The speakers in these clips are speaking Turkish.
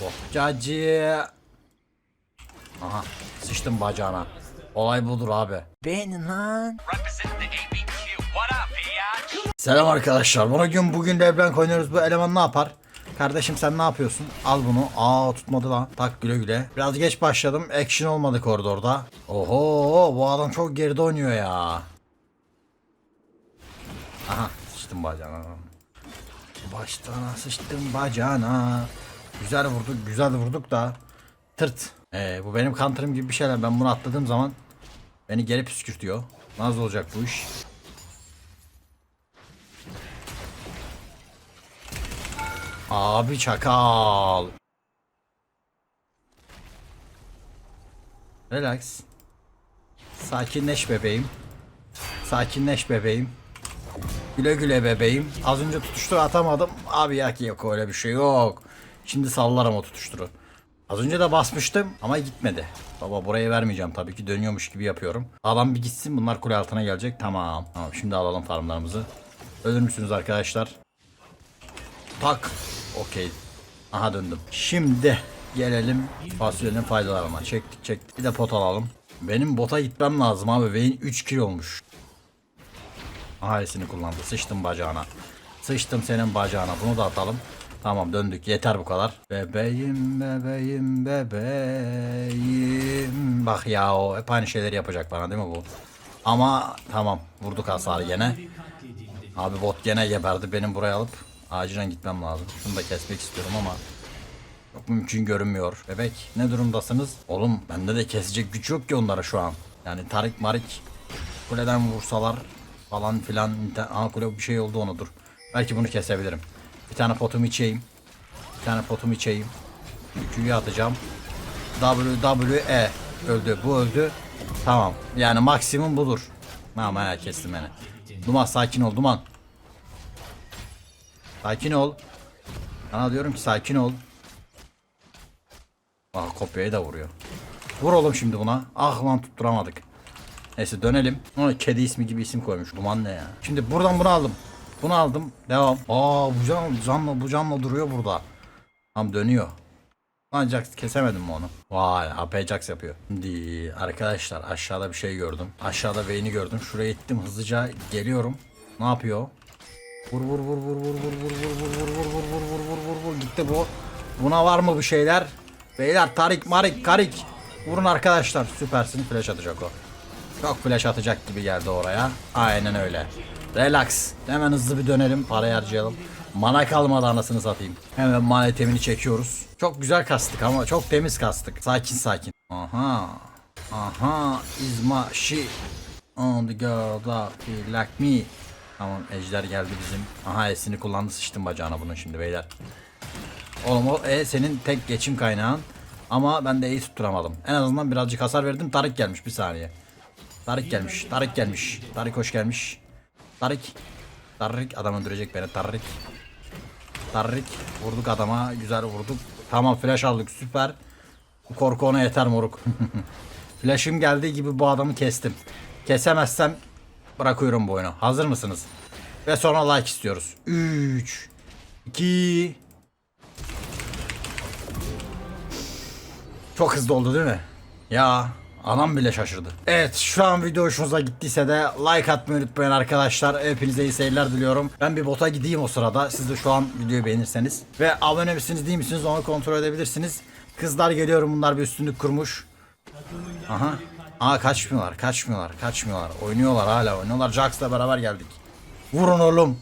Bohçacı. Aha sıçtım bacağına. Olay budur abi. Benim lan. Selam arkadaşlar. Bugün bugün Leblanc oynuyoruz. Bu eleman ne yapar? Kardeşim sen ne yapıyorsun? Al bunu. Aa tutmadı lan. Tak güle güle. Biraz geç başladım. Action olmadı koridorda. Oho bu adam çok geride oynuyor ya. Aha sıçtım bacağına. Baştana sıçtım bacağına. Güzel vurduk güzel vurduk da. Tırt. Ee, bu benim counter'ım gibi bir şeyler. Ben bunu atladığım zaman beni geri püskürtüyor. Nasıl olacak bu iş? Abi çakal. Relax. Sakinleş bebeğim. Sakinleş bebeğim. Güle güle bebeğim. Az önce tutuşturu atamadım. Abi ya ki yok öyle bir şey yok. Şimdi sallarım o tutuşturu. Az önce de basmıştım ama gitmedi. Baba burayı vermeyeceğim tabii ki dönüyormuş gibi yapıyorum. Alan bir gitsin bunlar kule altına gelecek. Tamam. Tamam şimdi alalım farmlarımızı. Ölür müsünüz arkadaşlar? Tak. Okey. Aha döndüm. Şimdi gelelim fasulyenin faydalarına. Çektik çektik. Bir de pot alalım. Benim bota gitmem lazım abi. Vayne 3 kill olmuş. Ahalisini kullandı. Sıçtım bacağına. Sıçtım senin bacağına. Bunu da atalım. Tamam döndük. Yeter bu kadar. Bebeğim bebeğim bebeğim. Bak ya o hep aynı şeyleri yapacak bana değil mi bu? Ama tamam vurduk hasarı gene. Abi bot gene geberdi. Benim buraya alıp acilen gitmem lazım. Şunu da kesmek istiyorum ama çok mümkün görünmüyor. Bebek ne durumdasınız? Oğlum bende de kesecek güç yok ki onlara şu an. Yani Tarik Marik kuleden vursalar falan filan. Aa kule bir şey oldu ona dur. Belki bunu kesebilirim. Bir tane potumu içeyim. Bir tane potumu içeyim. Q'yu atacağım. WWE öldü. Bu öldü. Tamam. Yani maksimum budur. Tamam ya kestim beni. Duman sakin ol Duman. Sakin ol. Sana diyorum ki sakin ol. Ah kopyayı da vuruyor. Vur oğlum şimdi buna. Ah lan tutturamadık. Neyse dönelim. Ona kedi ismi gibi isim koymuş. Duman ne ya? Şimdi buradan bunu aldım. Bunu aldım. Devam. Aa bu can, canla bu canla duruyor burada. Tam dönüyor. Lan Jax kesemedim mi onu? Vay Jax yapıyor. Şimdi arkadaşlar aşağıda bir şey gördüm. Aşağıda Vayne'i gördüm. Şuraya gittim hızlıca geliyorum. Ne yapıyor? Vur vur vur vur vur vur vur vur vur vur vur vur vur vur vur vur vur gitti bu. Buna var mı bir şeyler? Beyler Tarik Marik Karik. Vurun arkadaşlar. Süpersin flash atacak o. Çok flash atacak gibi geldi oraya. Aynen öyle. Relax. Hemen hızlı bir dönelim. Para harcayalım. Mana kalmadı anasını satayım. Hemen mana itemini çekiyoruz. Çok güzel kastık ama çok temiz kastık. Sakin sakin. Aha. Aha. Izma she. On the girl that like me. Tamam ejder geldi bizim. Aha esini kullandı sıçtım bacağına bunun şimdi beyler. Oğlum o e senin tek geçim kaynağın. Ama ben de E'yi tutturamadım. En azından birazcık hasar verdim. Tarık gelmiş bir saniye. Tarık gelmiş. Tarık gelmiş. Tarık hoş gelmiş. Tarık. Tarık adam öldürecek beni. Tarık. Tarık. Vurduk adama. Güzel vurduk. Tamam flash aldık. Süper. Korku ona yeter moruk. Flash'ım geldiği gibi bu adamı kestim. Kesemezsem bırakıyorum bu oyunu. Hazır mısınız? Ve sonra like istiyoruz. 3 2 Çok hızlı oldu değil mi? Ya anam bile şaşırdı. Evet şu an video hoşunuza gittiyse de like atmayı unutmayın arkadaşlar. Hepinize iyi seyirler diliyorum. Ben bir bota gideyim o sırada. Siz de şu an videoyu beğenirseniz. Ve abone misiniz değil misiniz onu kontrol edebilirsiniz. Kızlar geliyorum bunlar bir üstünlük kurmuş. Aha. Aa kaçmıyorlar kaçmıyorlar kaçmıyorlar. Oynuyorlar hala oynuyorlar. Jax'la beraber geldik. Vurun oğlum.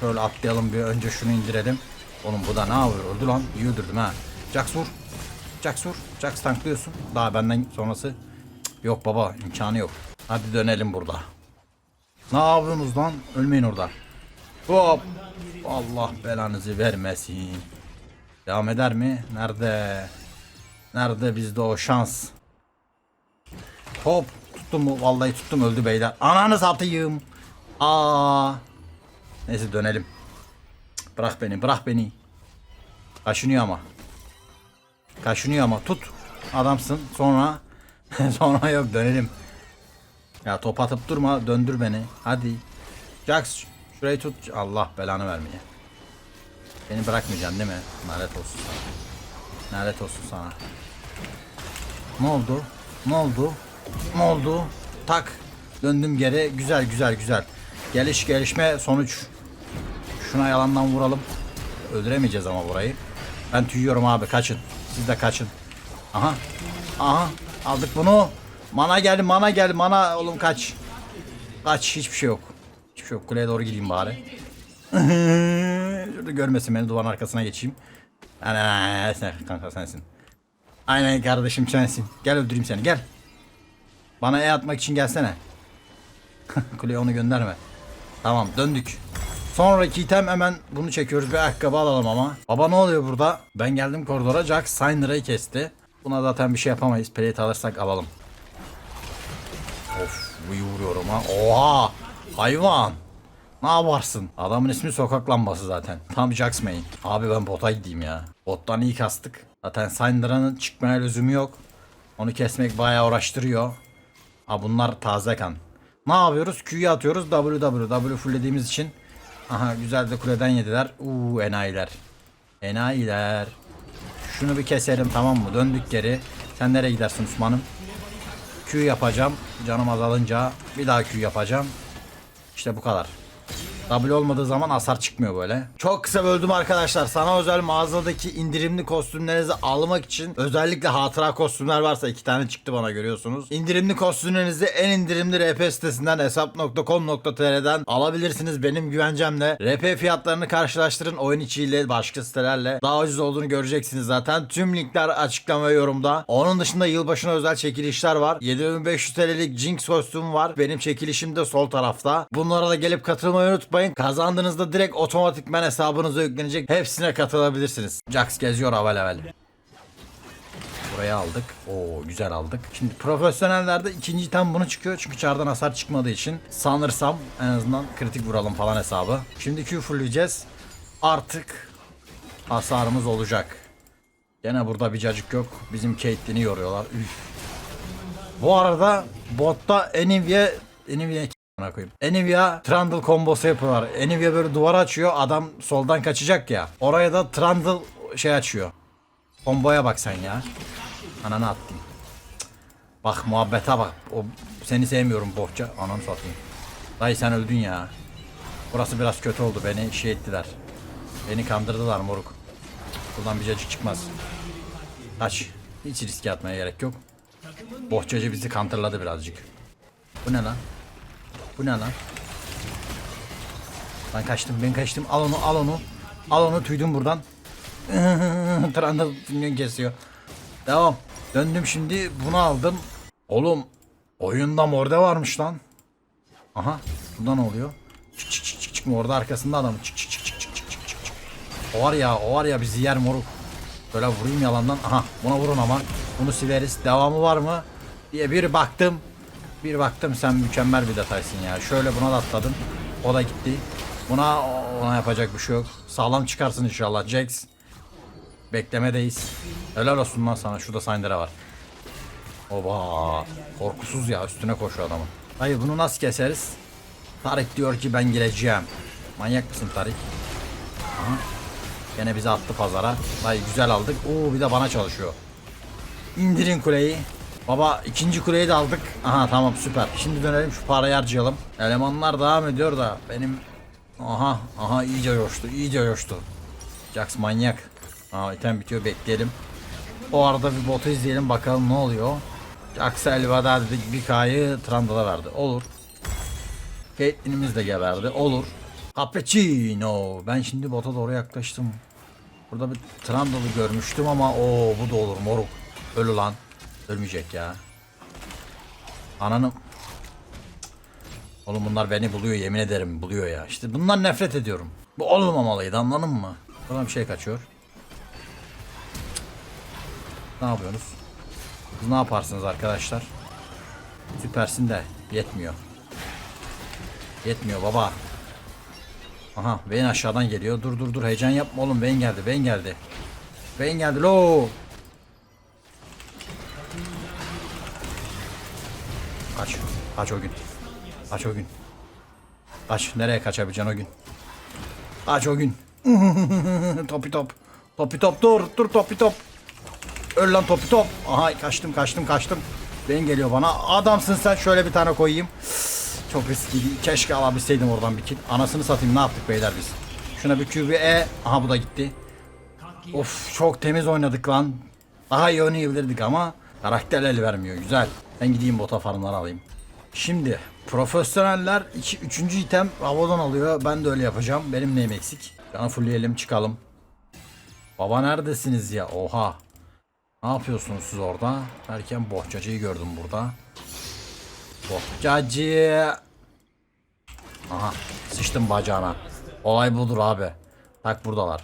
Şöyle atlayalım bir önce şunu indirelim. Oğlum bu da ne yapıyor? Öldü lan. İyi öldürdüm ha. Jax vur. Jax vur. Jax tanklıyorsun. Daha benden sonrası. Yok baba imkanı yok. Hadi dönelim burada. Ne yapıyorsunuz lan? Ölmeyin orada. Hop. Allah belanızı vermesin. Devam eder mi? Nerede? Nerede bizde o şans? Hop. Tuttum mu? Vallahi tuttum öldü beyler. Ananı satayım. Aa. Neyse dönelim. Bırak beni, bırak beni. Kaşınıyor ama. Kaşınıyor ama tut. Adamsın. Sonra sonra yok dönelim. Ya top atıp durma, döndür beni. Hadi. Jax şurayı tut. Allah belanı vermeye. Beni bırakmayacaksın değil mi? Lanet olsun. sana. Lanet olsun sana. Ne oldu? Ne oldu? Ne oldu? Tak. Döndüm geri. Güzel güzel güzel. Geliş gelişme sonuç. Şuna yalandan vuralım. Öldüremeyeceğiz ama burayı. Ben tüyüyorum abi kaçın. Siz de kaçın. Aha. Aha. Aldık bunu. Mana geldi mana geldi mana oğlum kaç. Kaç hiçbir şey yok. Hiçbir şey yok. Kuleye doğru gideyim bari. Şurada görmesin beni duvarın arkasına geçeyim. Ana sen kanka sensin. Aynen kardeşim sensin. Gel öldüreyim seni gel. Bana E atmak için gelsene. Kuleye onu gönderme. Tamam döndük. Sonraki item hemen bunu çekiyoruz. Bir ayakkabı alalım ama. Baba ne oluyor burada? Ben geldim koridora. Jax Syndra'yı kesti. Buna zaten bir şey yapamayız. Plate alırsak alalım. Of bu vuruyorum ha. Oha! Hayvan! Ne yaparsın? Adamın ismi sokak lambası zaten. Tam Jax main. Abi ben bota gideyim ya. Bottan iyi kastık. Zaten Syndra'nın çıkmaya lüzumu yok. Onu kesmek bayağı uğraştırıyor. Ha bunlar taze kan. Ne yapıyoruz? Q'yu atıyoruz. W W W için. Aha güzel de kuleden yediler. Uuu enayiler. Enayiler. Şunu bir keselim tamam mı? Döndük geri. Sen nereye gidersin Osman'ım? Q yapacağım. Canım azalınca bir daha Q yapacağım. İşte bu kadar. W olmadığı zaman hasar çıkmıyor böyle. Çok kısa böldüm arkadaşlar. Sana özel mağazadaki indirimli kostümlerinizi almak için özellikle hatıra kostümler varsa iki tane çıktı bana görüyorsunuz. İndirimli kostümlerinizi en indirimli RP sitesinden hesap.com.tr'den alabilirsiniz benim güvencemle. RP fiyatlarını karşılaştırın oyun içiyle başka sitelerle. Daha ucuz olduğunu göreceksiniz zaten. Tüm linkler açıklama yorumda. Onun dışında yılbaşına özel çekilişler var. 7500 TL'lik Jinx kostüm var. Benim çekilişim de sol tarafta. Bunlara da gelip katılmayı unutmayın. Kazandığınızda direkt otomatikmen hesabınıza yüklenecek. Hepsine katılabilirsiniz. Jax geziyor avel avel. Buraya aldık. Oo güzel aldık. Şimdi profesyonellerde ikinci item bunu çıkıyor. Çünkü çardan hasar çıkmadığı için sanırsam en azından kritik vuralım falan hesabı. Şimdi Q fullleyeceğiz. Artık hasarımız olacak. Gene burada bir cacık yok. Bizim Caitlyn'i yoruyorlar. Üf. Bu arada botta Enivia Enivia Bana koyayım. Enivia Trundle kombosu yapıyorlar. Enivia böyle duvar açıyor. Adam soldan kaçacak ya. Oraya da Trundle şey açıyor. Komboya bak sen ya. Ananı attım. Bak muhabbete bak. O seni sevmiyorum bohça. Ananı satayım. Dayı sen öldün ya. Burası biraz kötü oldu. Beni şey ettiler. Beni kandırdılar moruk. Buradan bir cacık çıkmaz. Kaç. Hiç riske atmaya gerek yok. Bohçacı bizi kantırladı birazcık. Bu ne lan? Bu ne lan? Ben kaçtım ben kaçtım. Al onu al onu. Al onu tüydüm buradan. Trundle minyon kesiyor. Devam. Döndüm şimdi bunu aldım. Oğlum oyunda morde varmış lan. Aha. Bunda ne oluyor? Çık çık çık çık çık. Orada arkasında adam. Çık çık çık çık çık çık çık. çık. O var ya o var ya bizi yer moruk. Böyle vurayım yalandan. Aha buna vurun ama. Bunu sileriz. Devamı var mı? diye bir baktım. Bir baktım sen mükemmel bir detaysın ya. Şöyle buna da atladım. O da gitti. Buna ona yapacak bir şey yok. Sağlam çıkarsın inşallah Jax. Beklemedeyiz. Helal olsun lan sana. Şurada Syndra var. Oba. Korkusuz ya. Üstüne koşuyor adamın. Hayır bunu nasıl keseriz? Tarık diyor ki ben geleceğim. Manyak mısın Tarık? Aha. Gene bizi attı pazara. Dayı güzel aldık. Oo bir de bana çalışıyor. İndirin kuleyi. Baba ikinci kuleyi de aldık. Aha tamam süper. Şimdi dönelim şu parayı harcayalım. Elemanlar devam ediyor da benim... Aha aha iyice coştu iyice coştu. Jax manyak. Aa item bitiyor bekleyelim. O arada bir botu izleyelim bakalım ne oluyor. Jax'a elveda dedik bir K'yı Trundle'a verdi. Olur. Caitlyn'imiz de geberdi. Olur. Cappuccino. Ben şimdi bota doğru yaklaştım. Burada bir Trundle'ı görmüştüm ama o bu da olur moruk. Ölü lan. Ölmeyecek ya. Ananı. Oğlum bunlar beni buluyor yemin ederim buluyor ya. İşte bundan nefret ediyorum. Bu olmamalıydı anladın mı? Buradan bir şey kaçıyor. Ne yapıyorsunuz? Siz ne yaparsınız arkadaşlar? Süpersin de yetmiyor. Yetmiyor baba. Aha Vayne aşağıdan geliyor. Dur dur dur heyecan yapma oğlum Vayne geldi Vayne geldi. Vayne geldi lo. Kaç. Kaç o gün. Kaç o gün. Kaç. Nereye kaçabileceksin o gün? Kaç o gün. topi top. Topi top dur. Dur topi top. Öl lan topu top. Aha kaçtım kaçtım kaçtım. Ben geliyor bana. Adamsın sen şöyle bir tane koyayım. Çok riskliydi. Keşke alabilseydim oradan bir kill. Anasını satayım ne yaptık beyler biz. Şuna bir Q bir E. Aha bu da gitti. Of çok temiz oynadık lan. Daha iyi oynayabilirdik ama karakter el vermiyor. Güzel. Ben gideyim bota farmları alayım. Şimdi profesyoneller 2 3. item havadan alıyor. Ben de öyle yapacağım. Benim neyim eksik? Canı fullleyelim çıkalım. Baba neredesiniz ya? Oha. Ne yapıyorsunuz siz orada? Derken bohçacıyı gördüm burada. Bohçacı. Aha sıçtım bacağına. Olay budur abi. Tak buradalar.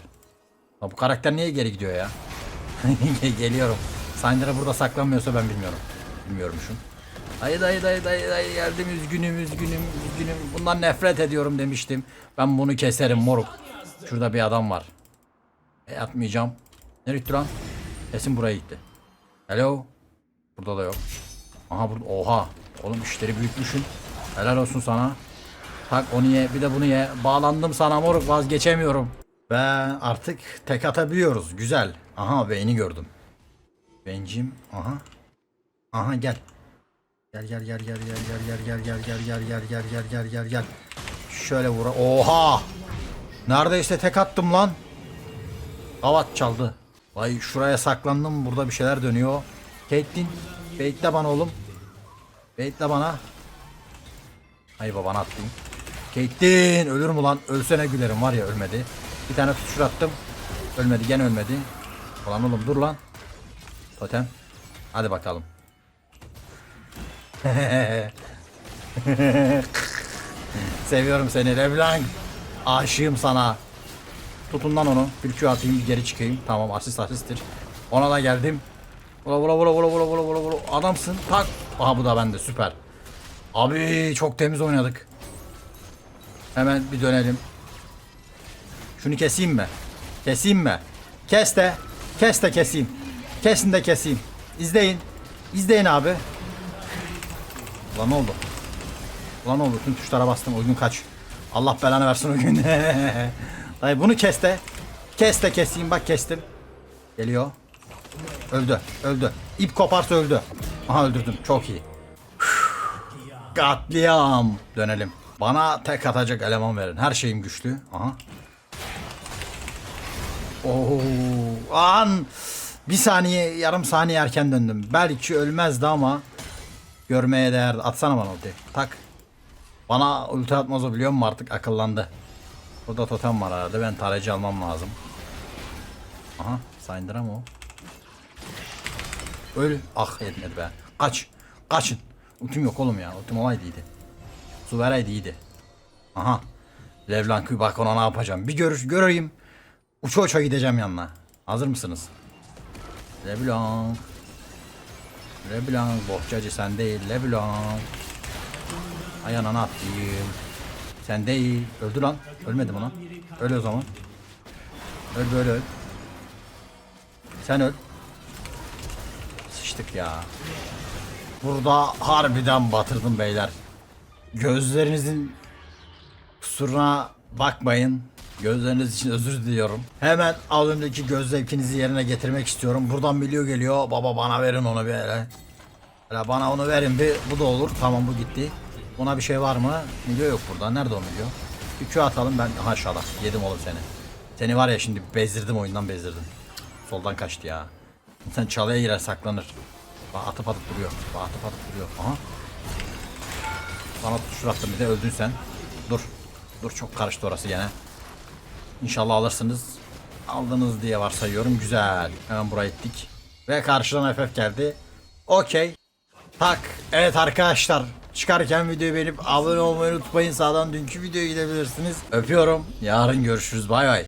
Ya bu karakter niye geri gidiyor ya? Geliyorum. Syndra burada saklanmıyorsa ben bilmiyorum. Bilmiyorum şu. Dayı dayı dayı dayı dayı geldim üzgünüm üzgünüm üzgünüm. Bundan nefret ediyorum demiştim. Ben bunu keserim moruk. Şurada bir adam var. E atmayacağım. Nereye gitti? Kesin buraya gitti. Hello. Burada da yok. Aha burada. Oha. Oğlum işleri büyütmüşsün. Helal olsun sana. Tak onu ye bir de bunu ye. Bağlandım sana moruk vazgeçemiyorum. Ve artık tek atabiliyoruz. Güzel. Aha beyni gördüm. Bencim. Aha. Aha gel. Gel gel gel gel gel gel gel gel gel gel gel gel gel gel gel gel gel. Şöyle vura. Oha! Neredeyse tek attım lan. Havat çaldı. Vay şuraya saklandım. Burada bir şeyler dönüyor. Caitlyn. Baitle bana oğlum. Baitle bana. Ay babana attım. Caitlyn ölür mü lan? Ölsene gülerim var ya ölmedi. Bir tane tutuşur attım. Ölmedi gene ölmedi. Ulan oğlum dur lan. Totem. Hadi bakalım. Seviyorum seni Leblanc. Aşığım sana. Tutun lan onu. Bir Q atayım bir geri çıkayım. Tamam asist asisttir. Ona da geldim. Vura vura vura vura vura vura vura vura. Adamsın. Tak. Aha bu da bende süper. Abi çok temiz oynadık. Hemen bir dönelim. Şunu keseyim mi? Keseyim mi? Kes de. Kes de keseyim. Kesin de keseyim. İzleyin. İzleyin abi. Ulan ne oldu? Ulan ne oldu? Tüm tuşlara bastım. O gün kaç. Allah belanı versin o gün. Dayı bunu kes de. Kes de keseyim. Bak kestim. Geliyor. Öldü. Öldü. İp koparsa öldü. Aha öldürdüm. Çok iyi. Katliam. Dönelim. Bana tek atacak eleman verin. Her şeyim güçlü. Aha. Oo, an bir saniye yarım saniye erken döndüm. Belki ölmezdi ama görmeye değerdi. Atsana bana ulti. Tak. Bana ulti atmaz o biliyor musun artık akıllandı. Burada totem var herhalde. Ben tarayıcı almam lazım. Aha. Syndra mı o? Öl. Ah yetmedi be. Kaç. Kaçın. Ultim yok oğlum ya. Ultim olaydı iyiydi. Su vereydi. Aha. Levlank'ı bak ona ne yapacağım. Bir görüş göreyim. Uça uça gideceğim yanına. Hazır mısınız? Leblanc. Leblanc. Bohçacı sen değil. Leblanc. Ay anana atayım. Sen değil. Öldü lan. Ölmedi buna. Öl o zaman. Öl böyle öl. Sen öl. Sıçtık ya. Burada harbiden batırdım beyler. Gözlerinizin kusuruna bakmayın. Gözleriniz için özür diliyorum. Hemen az önceki göz zevkinizi yerine getirmek istiyorum. Buradan milyo geliyor. Baba bana verin onu bir hele. Hele bana onu verin bir. Bu da olur. Tamam bu gitti. Buna bir şey var mı? Milyo yok burada. Nerede o milyo? Bir Q atalım ben. Aha aşağıda. Yedim oğlum seni. Seni var ya şimdi bezdirdim oyundan bezdirdim. Soldan kaçtı ya. Sen çalıya girer saklanır. Bak atıp atıp duruyor. Bak atıp atıp duruyor. Aha. Bana tutuştur attım bir de öldün sen. Dur. Dur çok karıştı orası gene. İnşallah alırsınız. Aldınız diye varsayıyorum. Güzel. Hemen buraya ettik. Ve karşıdan FF geldi. Okey. Tak. Evet arkadaşlar. Çıkarken videoyu beğenip abone olmayı unutmayın. Sağdan dünkü videoya gidebilirsiniz. Öpüyorum. Yarın görüşürüz. Bay bay.